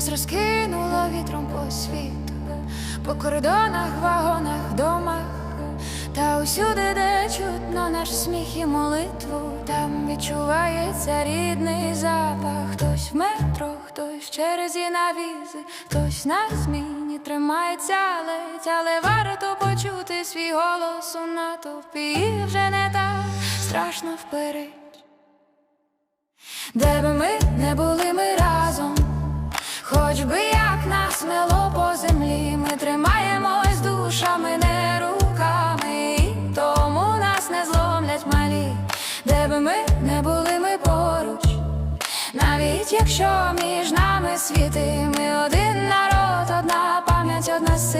Нас розкинуло вітром по світу, по кордонах, вагонах, домах, та усюди, де чутно наш сміх і молитву, там відчувається рідний запах. Хтось в метро, хтось в черзі на візи, хтось на зміні тримається але почути свій голос у натовпі, і вже не так страшно вперед. Де би ми не були ми разом, хоч би як нас мело по землі, ми тримаємось душами, не руками, і тому нас не зломлять малі, де би ми не були ми поруч, навіть якщо між нами світи, ми один народ, одна пам'ять, одна сила.